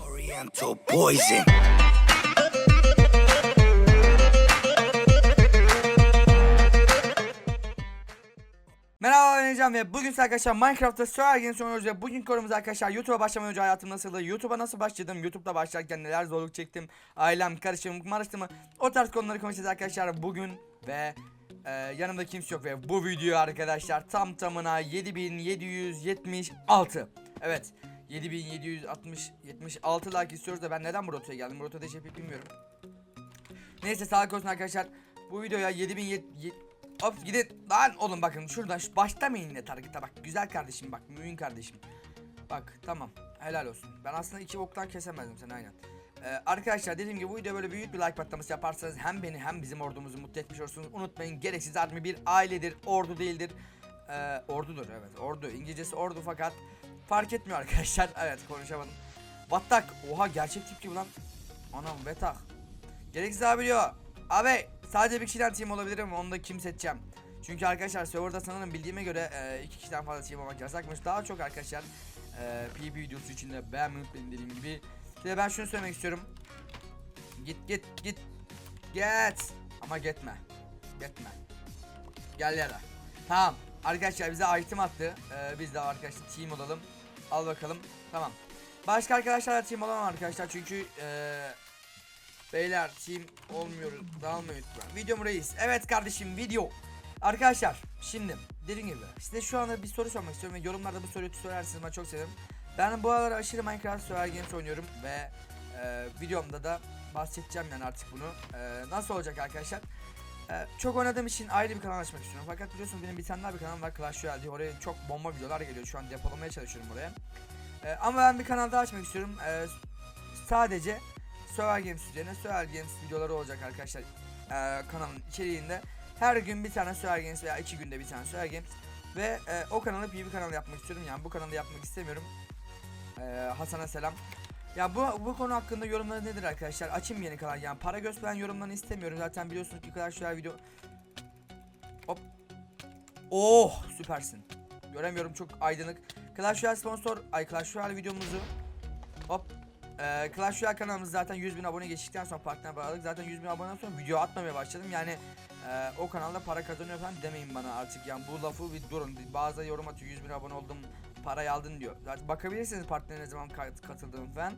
Oriental poison. Merhaba ben Ecem ve bugün size arkadaşlar Minecraft'ta Games oynuyoruz ve bugün konumuz arkadaşlar YouTube'a başlamadan önce hayatım nasıldı? YouTube'a nasıl başladım? YouTube'da başlarken neler zorluk çektim? Ailem, kardeşim, maraştımı o tarz konuları konuşacağız arkadaşlar bugün ve e, yanımda kimse yok ve bu video arkadaşlar tam tamına 7776 Evet 7760 76 like istiyoruz da ben neden bu rotaya geldim? Bu rotada hiç bilmiyorum. Neyse sağlık olsun arkadaşlar. Bu videoya 7000 Hop gidin lan oğlum bakın şuradan şu başlamayın yine targete bak güzel kardeşim bak mühim kardeşim. Bak tamam helal olsun. Ben aslında iki oktan kesemezdim seni aynen. Ee, arkadaşlar dediğim gibi bu video böyle büyük bir like patlaması yaparsanız hem beni hem bizim ordumuzu mutlu etmiş olursunuz. Unutmayın gereksiz army bir ailedir, ordu değildir. Ee, ordudur evet ordu. İngilizcesi ordu fakat fark etmiyor arkadaşlar. Evet konuşamadım. Battak. Oha gerçek tip gibi lan. Anam betak. Gereksiz abi diyor. Abi sadece bir kişiden team olabilirim onu da kim seçeceğim. Çünkü arkadaşlar serverda sanırım bildiğime göre e, iki kişiden fazla team olmak yasakmış. Daha çok arkadaşlar e, PvP videosu için de beğenmeyi unutmayın dediğim gibi. Size ben şunu söylemek istiyorum. Git git git. Git. Ama gitme. Gitme. Gel ya da. Tamam. Arkadaşlar bize item attı. E, biz de arkadaşlar team olalım. Al bakalım. Tamam. Başka arkadaşlarla team olamam arkadaşlar çünkü e, Beyler team olmuyoruz. Dağılmayın lütfen. Videom reis. Evet kardeşim video. Arkadaşlar şimdi dediğim gibi size şu anda bir soru sormak istiyorum ve yorumlarda bu soruyu sorarsınız ben çok severim. Ben bu aralar aşırı Minecraft Survival Games oynuyorum ve e, videomda da bahsedeceğim yani artık bunu. E, nasıl olacak arkadaşlar? E, çok oynadığım için ayrı bir kanal açmak istiyorum. Fakat biliyorsunuz benim bir tane daha bir kanalım var Clash Royale diye. Oraya çok bomba videolar geliyor. Şu an depolamaya çalışıyorum oraya. E, ama ben bir kanal daha açmak istiyorum. E, sadece Survival Games üzerine Survival Games videoları olacak arkadaşlar ee, kanalın içeriğinde. Her gün bir tane Survival Games veya iki günde bir tane Survival Games ve e, o kanalı PvP kanalı yapmak istiyorum. Yani bu kanalı yapmak istemiyorum. Ee, Hasan'a selam. Ya bu bu konu hakkında yorumları nedir arkadaşlar? Açayım yeni kanal. Yani para gösteren yorumlarını istemiyorum. Zaten biliyorsunuz ki kadar video Hop. Oh, süpersin. Göremiyorum çok aydınlık. Clash Royale sponsor, ay Clash Royale videomuzu Hop ee, Clash Royale kanalımız zaten 100 bin abone geçtikten sonra partner bağladık. Zaten 100 bin aboneden sonra video atmamaya başladım. Yani e, o kanalda para kazanıyor falan demeyin bana artık. Yani bu lafı bir durun. Bazı yorum atıyor 100 bin abone oldum parayı aldın diyor. Zaten bakabilirsiniz partnere ne zaman kat- katıldığım falan.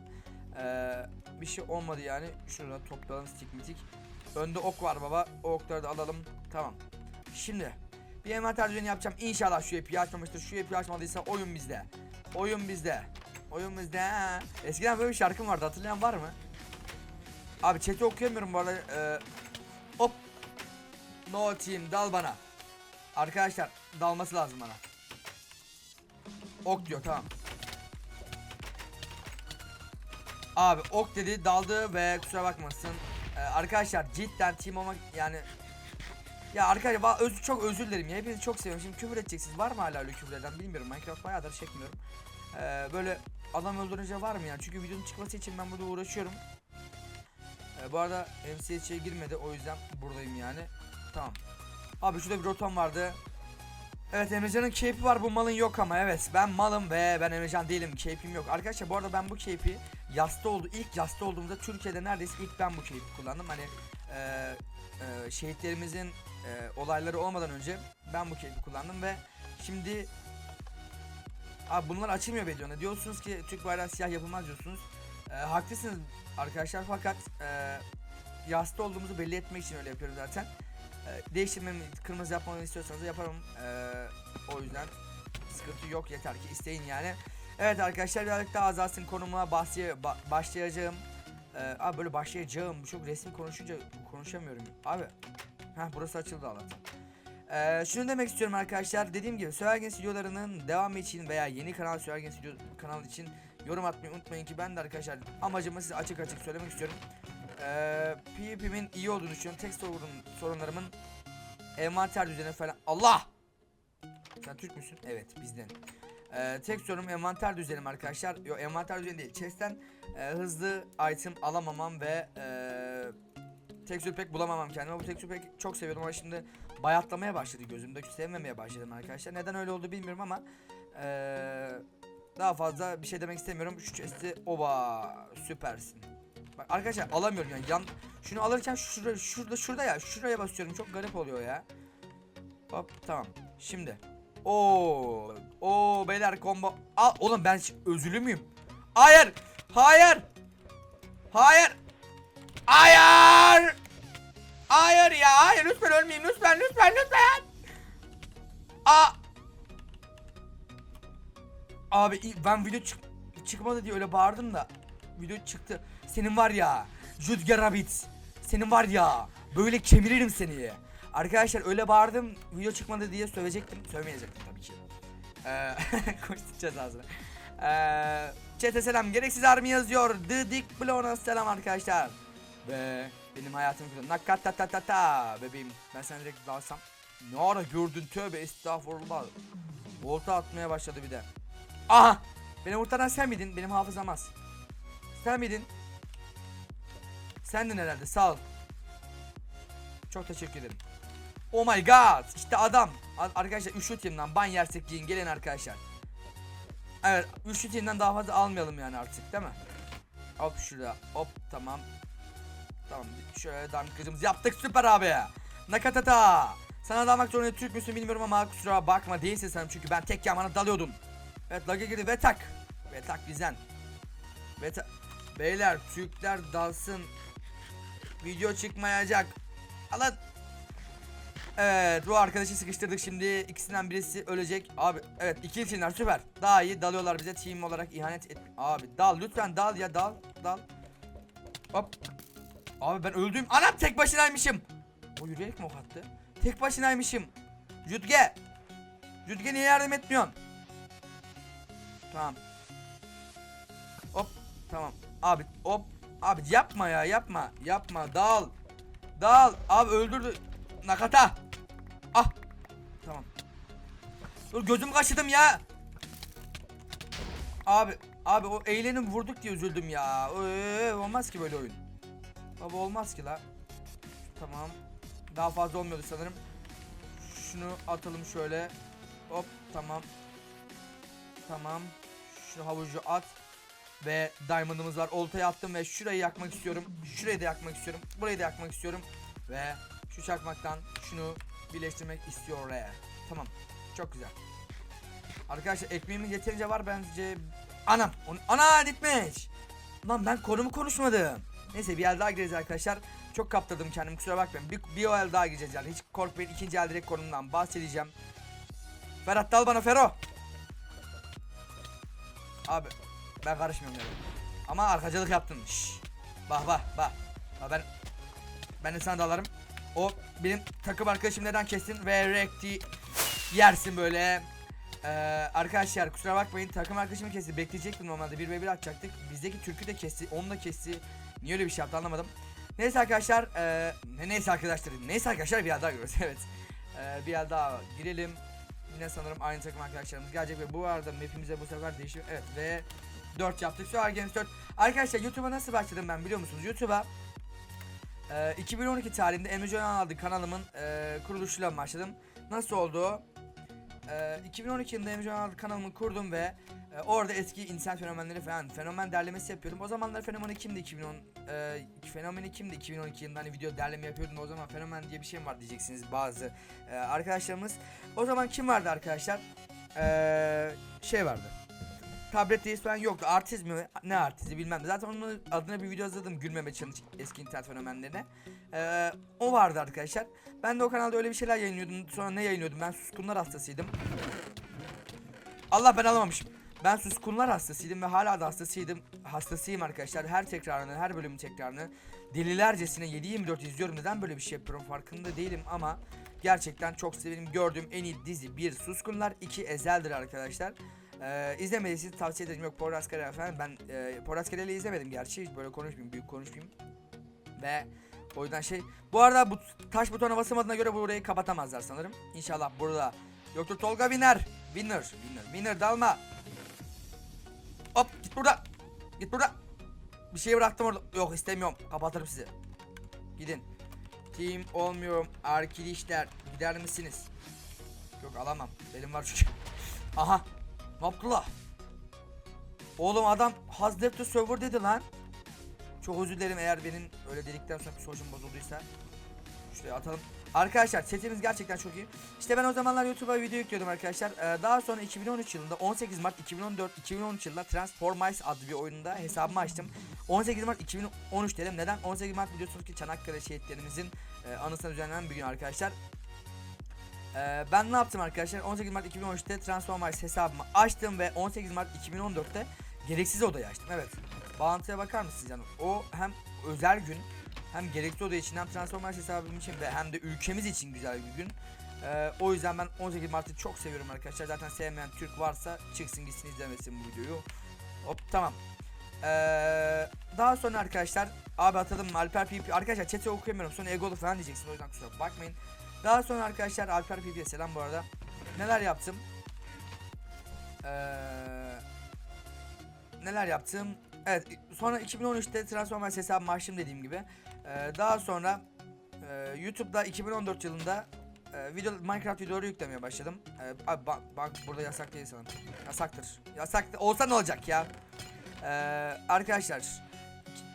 Ee, bir şey olmadı yani. Şurada toplayalım stick. Önde ok var baba. O okları da alalım. Tamam. Şimdi bir envanter düzeni yapacağım. İnşallah şu yapıyı açmamıştır. Şu yapıyı açmadıysa oyun bizde. Oyun bizde. Oyun bizde. Eskiden böyle bir şarkım vardı hatırlayan var mı? Abi chat'i okuyamıyorum bu arada. Ee, hop. No team dal bana. Arkadaşlar dalması lazım bana. Ok diyor tamam. Abi ok dedi daldı ve kusura bakmasın. Ee, arkadaşlar cidden team olmak yani ya arkadaşlar va- öz, çok özür dilerim ya hepinizi çok seviyorum. Şimdi küfür edeceksiniz. Var mı hala öyle küfür eden bilmiyorum. Minecraft bayağıdır çekmiyorum. Ee, böyle adam öldürünce var mı yani? Çünkü videonun çıkması için ben burada uğraşıyorum. Ee, bu arada MCH'ye girmedi o yüzden buradayım yani. Tamam. Abi şurada bir rotam vardı. Evet Emrecan'ın keyfi var bu malın yok ama evet ben malım ve ben Emrecan değilim keyfim yok. Arkadaşlar bu arada ben bu keyfi yasta oldu ilk yasta olduğumda Türkiye'de neredeyse ilk ben bu keyfi kullandım. Hani e, e, şehitlerimizin e, olayları olmadan önce ben bu keyfi kullandım ve şimdi Abi bunlar açılmıyor videoda. Diyorsunuz ki Türk bayrağı siyah yapılmaz diyorsunuz. E, haklısınız arkadaşlar fakat e, yasta olduğumuzu belli etmek için öyle yapıyorum zaten. E, değiştirmemi, kırmızı yapmamı istiyorsanız yaparım. E, o yüzden sıkıntı yok yeter ki isteyin yani. Evet arkadaşlar birazcık daha azalsın konuma bahsiye, ba- başlayacağım. E, abi böyle başlayacağım. Çok resmi konuşunca konuşamıyorum. Abi. Heh burası açıldı Allah'tan. Ee, şunu demek istiyorum arkadaşlar. Dediğim gibi Survival videolarının devamı için veya yeni kanal Survival video kanal için yorum atmayı unutmayın ki ben de arkadaşlar amacımı size açık açık söylemek istiyorum. Ee, PvP'min iyi olduğunu düşünüyorum. Tek sorun, sorunlarımın envanter düzeni falan. Allah! Sen Türk müsün? Evet bizden. Ee, tek sorunum envanter düzenim arkadaşlar. Yok envanter düzeni değil. Chest'ten e, hızlı item alamamam ve e, tekstür pek bulamamam kendime. Bu tekstür pek çok seviyordum ama şimdi bayatlamaya başladı gözümde. Sevmemeye başladım arkadaşlar. Neden öyle oldu bilmiyorum ama eee Daha fazla bir şey demek istemiyorum. Şu chest'i oba süpersin. Bak arkadaşlar alamıyorum yani. Yan şunu alırken şurada şurada şurada ya şuraya basıyorum. Çok garip oluyor ya. Hop tamam. Şimdi. Oo, o beyler combo. Al oğlum ben özürlü müyüm? Hayır. Hayır. Hayır. Hayır. Hayır ya. Hayır lütfen ölmeyeyim lütfen lütfen lütfen. Aa. Abi ben video çık çıkmadı diye öyle bağırdım da video çıktı. Senin var ya Judge Rabbit. Senin var ya böyle kemiririm seni. Arkadaşlar öyle bağırdım video çıkmadı diye sövecektim. Sövmeyecektim tabii ki. Eee koşturacağız ağzına. Eee Chat'e selam. Gereksiz army yazıyor. The Dick Blow'una selam arkadaşlar. Ve benim hayatım kurdu. Nakatatata bebeğim. Ben sana direkt dalsam. Ne ara gördün tövbe estağfurullah. Volta atmaya başladı bir de. Aha! Beni kurtaran sen miydin? Benim hafızam az. Sen miydin? Sendin herhalde sağ ol. Çok teşekkür ederim. Oh my god! İşte adam. Ar- Arkadaşlar üçlü team'den ban yersek yiyin gelin arkadaşlar. Evet üçlü team'den daha fazla almayalım yani artık değil mi? Hop şurada hop tamam. Tamam şöyle damkacımızı yaptık süper abi. Nakatata. Sana dalmak zorunda Türk müsün bilmiyorum ama kusura bakma değilsin sanırım çünkü ben tek yamana dalıyordum. Evet lag'a girdi ve tak. Ve tak bizden. Ve ta- Beyler Türkler dalsın. Video çıkmayacak. Alın. Evet bu arkadaşı sıkıştırdık şimdi. İkisinden birisi ölecek. Abi evet ikili teamler süper. Daha iyi dalıyorlar bize. Team olarak ihanet et abi dal lütfen dal ya dal dal. Hop. Abi ben öldüm. Anam tek başınaymışım. O yürüyerek mi ok attı? Tek başınaymışım. Jütge. Jütge niye yardım etmiyorsun? Tamam. Hop tamam. Abi hop abi yapma ya yapma yapma dal dal abi öldürdü Nakata. Ah. Tamam. Dur gözüm kaşıdım ya. Abi abi o eğlenim vurduk diye üzüldüm ya. Ee, olmaz ki böyle oyun. Baba olmaz ki la. Tamam. Daha fazla olmuyordu sanırım. Şunu atalım şöyle. Hop tamam. Tamam. Şu havucu at. Ve diamond'ımız var. Oltaya attım ve şurayı yakmak istiyorum. Şurayı da yakmak istiyorum. Burayı da yakmak istiyorum. Ve şu çakmaktan şunu birleştirmek istiyor oraya. Tamam. Çok güzel. Arkadaşlar ekmeğimiz yeterince var bence. Anam. on- Ana gitmiş. Lan ben konumu konuşmadım. Neyse bir el daha gireceğiz arkadaşlar. Çok kaptırdım kendimi kusura bakmayın. Bir, bir o el daha gireceğiz yani. Hiç korkmayın. ikinci el direkt konumdan bahsedeceğim. Ferhat dal bana Fero. Abi ben karışmıyorum yani. Ama arkacılık yaptın. Şşş. Bak bak bak. Bak ben ben de sana dalarım. O benim takım arkadaşım neden kestin ve rekti yersin böyle. Ee, arkadaşlar kusura bakmayın takım arkadaşımı kesti. Bekleyecektim normalde 1 ve 1 atacaktık. Bizdeki Türk'ü de kesti. Onu da kesti. Niye öyle bir şey yaptı anlamadım. Neyse arkadaşlar. ee, ne neyse arkadaşlar. Neyse arkadaşlar bir daha görüyoruz. evet. Ee, bir yer daha girelim. Yine sanırım aynı takım arkadaşlarımız gelecek ve bu arada map'imize bu sefer değişim. Evet ve 4 yaptık. Şu Games 4. Arkadaşlar YouTube'a nasıl başladım ben biliyor musunuz? YouTube'a ee, 2012 tarihinde Emre Can adlı kanalımın e, kuruluşuyla başladım. Nasıl oldu? Ee, 2012 yılında Emre Can adlı kanalımı kurdum ve e, orada eski insan fenomenleri falan fenomen derlemesi yapıyordum. O zamanlar fenomeni kimdi 2010? E, fenomeni kimdi 2012 yılında hani video derleme yapıyordum. O zaman fenomen diye bir şey mi var diyeceksiniz bazı e, arkadaşlarımız. O zaman kim vardı arkadaşlar? Ee, şey vardı. Tabletteyiz falan yoktu. Artist mi? Ne artisti bilmem. Zaten onun adına bir video hazırladım gülmeme challenge eski internet fenomenlerine. Ee, o vardı arkadaşlar. Ben de o kanalda öyle bir şeyler yayınlıyordum. Sonra ne yayınlıyordum? Ben suskunlar hastasıydım. Allah ben alamamışım. Ben suskunlar hastasıydım ve hala da hastasıydım. Hastasıyım arkadaşlar. Her tekrarını, her bölümün tekrarını delilercesine 7-24 izliyorum. Neden böyle bir şey yapıyorum farkında değilim ama gerçekten çok severim. Gördüğüm en iyi dizi 1 Suskunlar, 2 Ezel'dir arkadaşlar. Ee, izlemediyseniz tavsiye ederim. Yok Poyraz Karayel falan. Ben e, Poyraz Karayel'i izlemedim gerçi. Böyle konuşmayayım, büyük konuşmayayım. Ve o yüzden şey. Bu arada bu taş butona basamadığına göre burayı kapatamazlar sanırım. İnşallah burada. Yoktur Tolga Winner. Winner. Winner. Winner dalma. Hop git burada. Git burada. Bir şey bıraktım orada. Yok istemiyorum. Kapatırım sizi. Gidin. Team olmuyorum. Arkadaşlar gider misiniz? Yok alamam. Benim var çünkü. Aha. Yaptılar? Oğlum adam Hazreti server dedi lan. Çok özür dilerim eğer benim öyle dedikten sonra psikolojim bozulduysa. Şuraya atalım. Arkadaşlar setimiz gerçekten çok iyi. İşte ben o zamanlar YouTube'a video yüklüyordum arkadaşlar. Ee, daha sonra 2013 yılında 18 Mart 2014 2013 yılında Transformice adlı bir oyunda hesabımı açtım. 18 Mart 2013 dedim. Neden? 18 Mart biliyorsunuz ki Çanakkale şehitlerimizin e, anısına düzenlenen bir gün arkadaşlar. Ee, ben ne yaptım arkadaşlar? 18 Mart 2013'te Transformice hesabımı açtım ve 18 Mart 2014'te gereksiz odayı açtım. Evet. Bağlantıya bakar mısınız canım? O hem özel gün hem gereksiz oda için hem Transformers hesabım için ve hem de ülkemiz için güzel bir gün. Ee, o yüzden ben 18 Mart'ı çok seviyorum arkadaşlar. Zaten sevmeyen Türk varsa çıksın gitsin izlemesin bu videoyu. Hop tamam. Ee, daha sonra arkadaşlar abi atalım mı Alper PP arkadaşlar chat'i okuyamıyorum sonra egolu falan diyeceksin o yüzden kusura bakmayın. Daha sonra arkadaşlar Alper PP'ye selam bu arada. Neler yaptım? Ee, neler yaptım? Evet sonra 2013'te Transformers hesabımı açtım dediğim gibi. Ee, daha sonra e, YouTube'da 2014 yılında e, video Minecraft videoları yüklemeye başladım. Ee, abi bak, bak burada yasak değil sanırım. Yasaktır. Yasak olsa ne olacak ya? Ee, arkadaşlar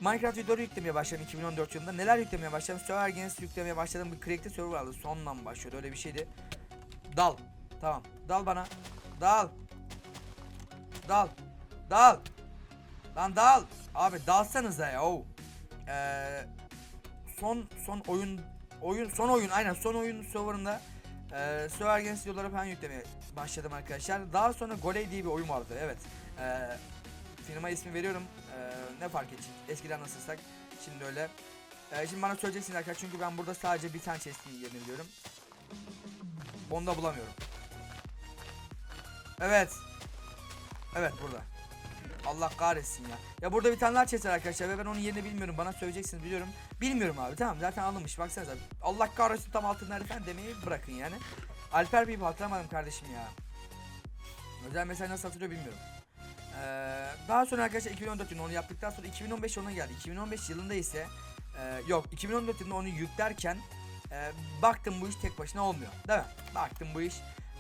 Minecraft videoları yüklemeye başladım 2014 yılında. Neler yüklemeye başladım? Server Games yüklemeye başladım. Bir Crack'te server vardı. Sondan başlıyordu. Öyle bir şeydi. Dal. Tamam. Dal bana. Dal. Dal. Dal. Lan dal. Abi dalsanıza ya. Oh. Ee, son son oyun oyun son oyun aynen son oyun serverında e, Server Games videoları falan yüklemeye başladım arkadaşlar. Daha sonra Goley diye bir oyun vardı. Evet. E, firma ismi veriyorum. E, ne fark edecek? Eskiden nasılsak şimdi öyle. E, şimdi bana söyleyeceksiniz arkadaşlar çünkü ben burada sadece bir tane chest'in yerini biliyorum. Onu da bulamıyorum. Evet. Evet burada. Allah kahretsin ya. Ya burada bir tane daha chest var arkadaşlar ve ben onun yerini bilmiyorum. Bana söyleyeceksiniz biliyorum. Bilmiyorum abi tamam zaten alınmış baksanıza. Allah kahretsin tam altın nerede falan demeyi bırakın yani. Alper Bey'i hatırlamadım kardeşim ya. Özel mesaj nasıl hatırlıyor bilmiyorum. Ee, daha sonra arkadaşlar 2014 yılında onu yaptıktan sonra 2015 yılına geldi. 2015 yılında ise e, yok 2014 yılında onu yüklerken e, baktım bu iş tek başına olmuyor. Değil mi? Baktım bu iş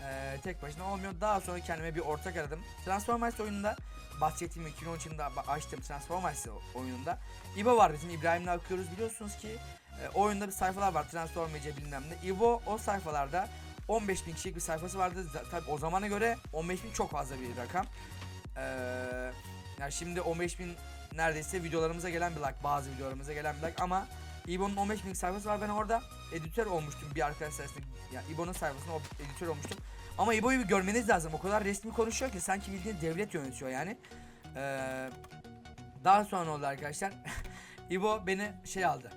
e, tek başına olmuyor. Daha sonra kendime bir ortak aradım. Transformers oyununda bahsettiğim 2013 yılında açtığım Transformers oyununda İbo var bizim İbrahim'le akıyoruz biliyorsunuz ki e, oyunda bir sayfalar var Transformers bilmem ne. İbo o sayfalarda 15 bin kişilik bir sayfası vardı. Tabi o zamana göre 15 bin çok fazla bir rakam. Ee, yani şimdi 15 bin neredeyse videolarımıza gelen bir like bazı videolarımıza gelen bir like ama İbo'nun 15 bin sayfası var. Ben orada editör olmuştum bir arkadaş sayesinde. Yani İbo'nun sayfasında editör olmuştum. Ama İbo'yu bir görmeniz lazım. O kadar resmi konuşuyor ki sanki bildiğin devlet yönetiyor yani. Ee, daha sonra oldu arkadaşlar. İbo beni şey aldı.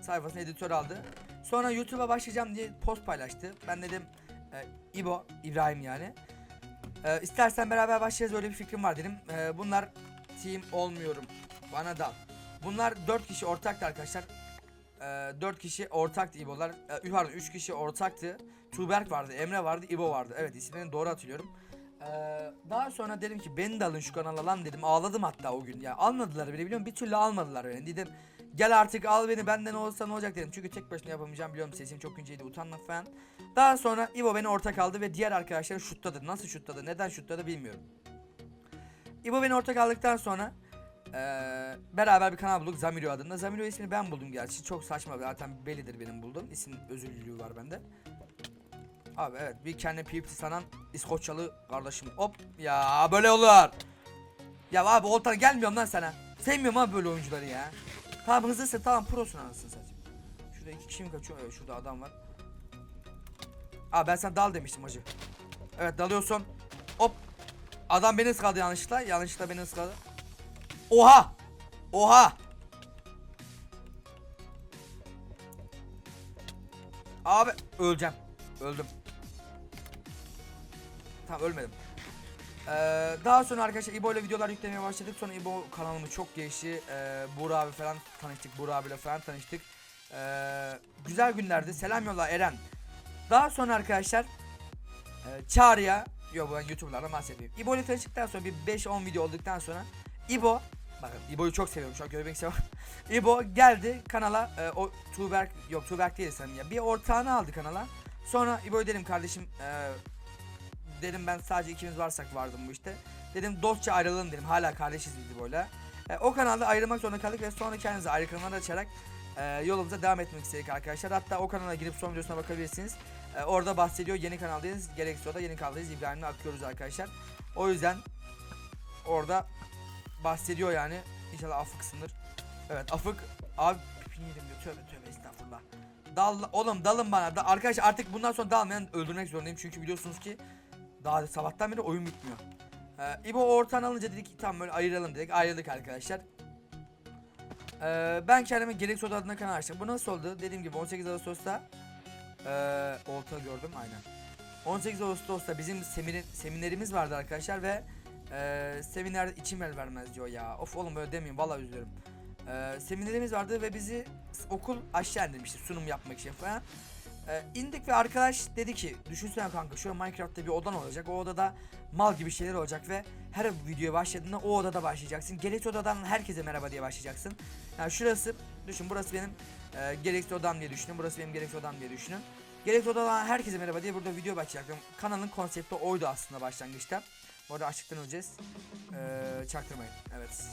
Sayfasına editör aldı. Sonra YouTube'a başlayacağım diye post paylaştı. Ben dedim e, İbo İbrahim yani ee, istersen beraber başlayacağız öyle bir fikrim var dedim. Ee, bunlar team olmuyorum. Bana dal. Bunlar 4 kişi ortaktı arkadaşlar. Ee, 4 kişi ortaktı İbo'lar. Ee, pardon 3 kişi ortaktı. Tuğberk vardı, Emre vardı, İbo vardı. Evet isimlerini doğru hatırlıyorum. Ee, daha sonra dedim ki beni de alın şu kanala lan dedim. Ağladım hatta o gün ya. Almadılar beni biliyorum. Bir türlü almadılar beni. Dedim gel artık al beni benden olsa ne olacak dedim. Çünkü tek başına yapamayacağım biliyorum sesim çok inceydi utanma falan. Daha sonra İbo beni ortak aldı ve diğer arkadaşları şutladı. Nasıl şutladı, neden şutladı bilmiyorum. İbo beni ortak aldıktan sonra eee, beraber bir kanal bulduk Zamirio adında. Zamirio ismini ben buldum gerçi. Çok saçma zaten bellidir benim bulduğum. İsim özürlülüğü var bende. Abi evet bir kendi PvP sanan İskoçyalı kardeşim. Hop ya böyle olur. Ya abi oltana gelmiyorum lan sana. Sevmiyorum abi böyle oyuncuları ya. Tamam hızlısın tamam prosun anasını satayım. Şurada iki kişi mi kaçıyor? Evet şurada adam var. Aa ben sana dal demiştim hacı. Evet dalıyorsun. Hop. Adam beni ıskaladı yanlışlıkla. Yanlışlıkla beni ıskaladı. Oha. Oha. Abi öleceğim. Öldüm. Tamam ölmedim. Ee, daha sonra arkadaşlar İbo ile videolar yüklemeye başladık. Sonra İbo kanalımız çok gelişti. Ee, Buğra abi falan tanıştık. Buğra abiyle falan tanıştık. Ee, güzel günlerdi. Selam yolla Eren. Daha sonra arkadaşlar e, Çağrı'ya Yok ben YouTube'lardan bahsetmeyeyim. İbo ile tanıştıktan sonra bir 5-10 video olduktan sonra İbo Bakın İbo'yu çok seviyorum şu an görmek istiyorum. İbo geldi kanala e, o Tuğberk yok Tuğberk değil sanırım ya bir ortağını aldı kanala. Sonra İbo'ya dedim kardeşim e, dedim ben sadece ikimiz varsak vardım bu işte. Dedim dostça ayrılalım dedim. Hala kardeşiz biz böyle. E, o kanalda ayrılmak zorunda kaldık ve sonra kendimize ayrı kanallar açarak e, yolumuza devam etmek istedik arkadaşlar. Hatta o kanala girip son videosuna bakabilirsiniz. E, orada bahsediyor yeni kanaldayız. Gerekse o da yeni kanaldayız. İbrahim'le akıyoruz arkadaşlar. O yüzden orada bahsediyor yani. İnşallah affı kısımdır. Evet afık abi pipini yedim diyor. Tövbe tövbe estağfurullah. Dal oğlum dalın bana. Da, arkadaşlar artık bundan sonra dalmayan öldürmek zorundayım. Çünkü biliyorsunuz ki daha sabahtan beri oyun bitmiyor. Ee, İbo ortadan alınca dedik ki tamam böyle ayıralım dedik. Ayrıldık arkadaşlar. Ee, ben kendime Gereksiz Oda adına kanal açtım. Bu nasıl oldu? Dediğim gibi 18 Ağustos'ta ee, Olta gördüm aynen. 18 Ağustos'ta bizim seminer, seminerimiz vardı arkadaşlar ve ee, seminerde içim el vermez diyor ya. Of oğlum böyle demeyin vallahi üzülüyorum. Ee, seminerimiz vardı ve bizi okul aşağı indirmişti sunum yapmak için falan. Ee, indik ve arkadaş dedi ki düşünsene kanka şu an Minecraft'ta bir odan olacak. O odada mal gibi şeyler olacak ve her videoya başladığında o odada başlayacaksın. Gereksiz odadan herkese merhaba diye başlayacaksın. Yani şurası düşün burası benim e, gereksiz odam diye düşünün. Burası benim gereksiz odam diye düşünün. Gereksiz odadan herkese merhaba diye burada video başlayacaktım. Kanalın konsepti oydu aslında başlangıçta. Bu arada açlıktan öleceğiz. Ee, çaktırmayın. Evet.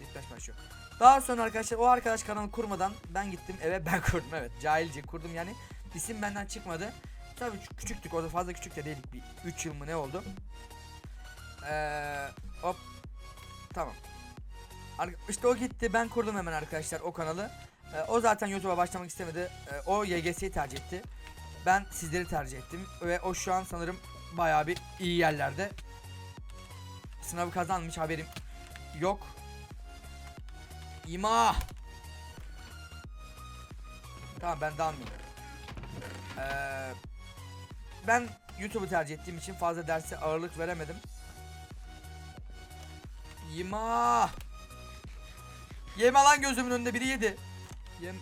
Dispatch başlıyor. Daha sonra arkadaşlar o arkadaş kanalı kurmadan ben gittim eve ben kurdum evet. Cahilce kurdum yani. İsim benden çıkmadı. Tabii kü- küçüktük orada fazla küçük de değildik bir 3 yıl mı ne oldu. Ee, hop. Tamam. İşte o gitti ben kurdum hemen arkadaşlar o kanalı. Ee, o zaten YouTube'a başlamak istemedi. Ee, o YGS'yi tercih etti. Ben sizleri tercih ettim ve o şu an sanırım bayağı bir iyi yerlerde. Sınavı kazanmış haberim yok. İma. Tamam ben dalmayayım. Ee, ben YouTube'u tercih ettiğim için fazla derse ağırlık veremedim. İma. Yeme lan gözümün önünde biri yedi. Yem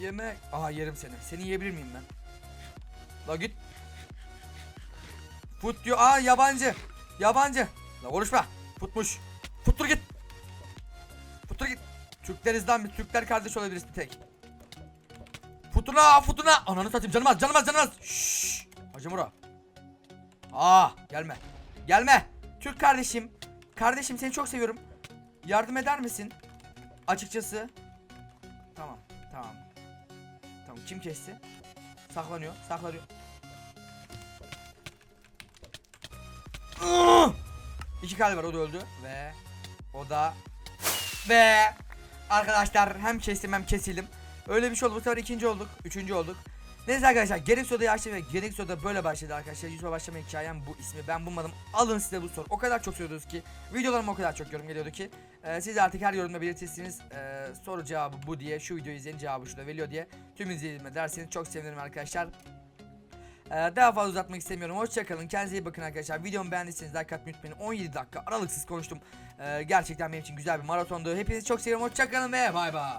yeme. Aha yerim seni. Seni yiyebilir miyim ben? La git. Fut diyor. Aa yabancı. Yabancı. La konuşma. Futmuş. Futtur git. Futtur git. Türkleriz lan biz. Türkler kardeş olabiliriz bir tek. Futuna futuna. Ananı satayım canım az canım az canım az. Şşş. Hacı Muro. Aa gelme. Gelme. Türk kardeşim. Kardeşim seni çok seviyorum. Yardım eder misin? Açıkçası. Tamam tamam. Tamam kim kesti? Saklanıyor saklanıyor. İki kalp var o da öldü ve o da ve arkadaşlar hem kestim hem kesildim. Öyle bir şey oldu. Bu sefer ikinci olduk. Üçüncü olduk. Neyse arkadaşlar Gerek Soda'yı açtım ve Gerek Soda böyle başladı arkadaşlar. YouTube'a başlama hikayem bu ismi ben bulmadım. Alın size bu soru. O kadar çok seviyordunuz ki. Videolarıma o kadar çok yorum geliyordu ki. e, siz artık her yorumda belirtirsiniz. e, soru cevabı bu diye. Şu videoyu izleyin cevabı şurada veriyor diye. Tüm izleyicilerime derseniz çok sevinirim arkadaşlar. Ee, daha fazla uzatmak istemiyorum. Hoşçakalın. Kendinize iyi bakın arkadaşlar. Videomu beğendiyseniz like atmayı unutmayın. 17 dakika aralıksız konuştum. Ee, gerçekten benim için güzel bir maratondu. Hepinizi çok seviyorum. Hoşçakalın ve bay bay.